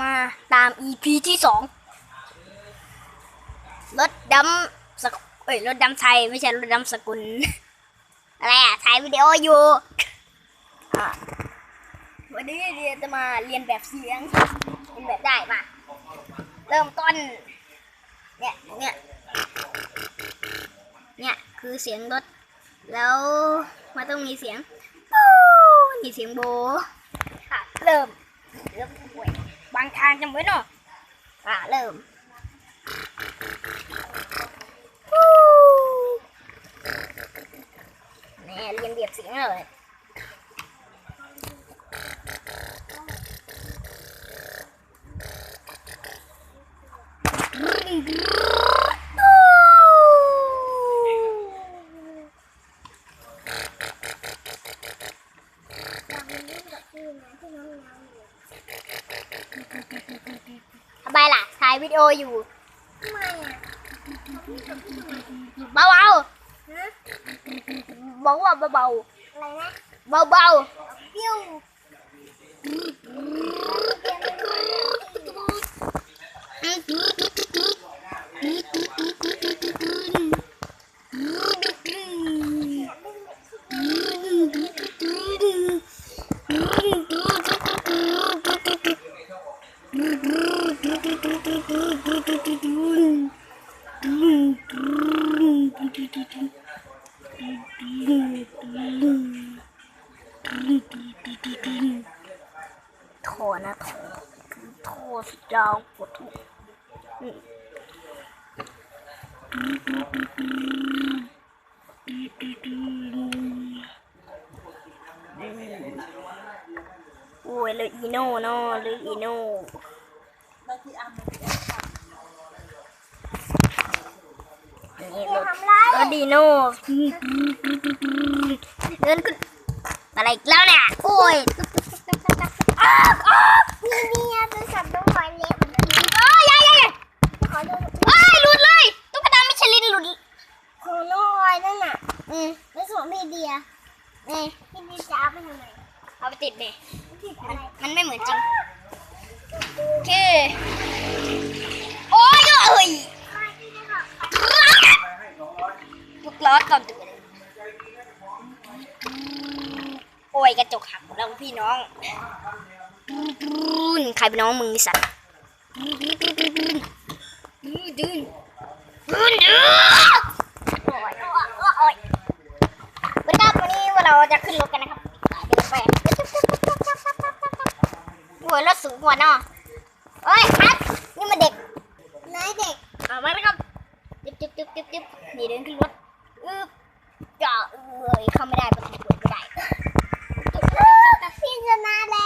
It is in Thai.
มาตาม EP ที่สองรถดำสกเอ้ยรถดำไทยไม่ใช่รถดำสกุล อะไรอะถ่ายวิดีโออยู่วันนี้เรียนจะมาเรียนแบบเสียงเรียนแบบได้มาเริ่มต้น เนี่ยเนี่ยเนี่ยคือเสียงรถ แล้วมันต้องมีเสียงปูมีเสียงโบ ค่ะ เริ่มเริ่มป่วางทางจำไว้เนาะอ่าเริ่มแนี่เรียนเบียบเสียงเลยทำไมล่ะถ่ายวิดีโออยู่ทำไมอะเบาฮะๆบอกว่าเบาอะไรนะๆเบาปิ้ว ๆโถนะโถโถสุดยาวปวดทุกโอ้ยเลยอีโน่เนาะเลยอีโน่รถ ทำไรรถดีโน่เดินขึ้นอะไรอีกแล้วเนี่ยโอ้ยอ้าวอ้าวนี่เนี่ยโทรศัพท์น้องหอยเล็บมันจะเอ้ยยายยายขอดูเอ้ยหลุดเลยตุ๊กตามิชลินหลุดของน้องหอยนั่นน่ะ อืมในส่วนพี่เดียนี่พี่เดียจะเอาไปทำไมเอาไปติดเลยผิดอะมัไรนมันไม่เหมือนจริงโอเคโอ้ยเอ้ย ลูกล้อก่อนตัวโอ้ยกระจกหักแล้วพี่น้องใครเป็นน้องมึงสัตว์ดื้อดื้อดื้อดื้อดื้อดื้อโอ้ยโอ้ยโอ้ยวันนี้วันนี้เราจะขึ้นรถกันนะครับเดินไปโอ้ยรถสูงกว่านาะเอ้ยครับนี่มันเด็กนายเด็กเอามาแล้วครับจึ๊บจึ๊บจึ๊บจึ๊บจึ๊บนี่เดินขึ้นรถ อึ๊บจ่อเลยเข้าไม่ได้ประตูไม่ได้พี่ชนะแล้ว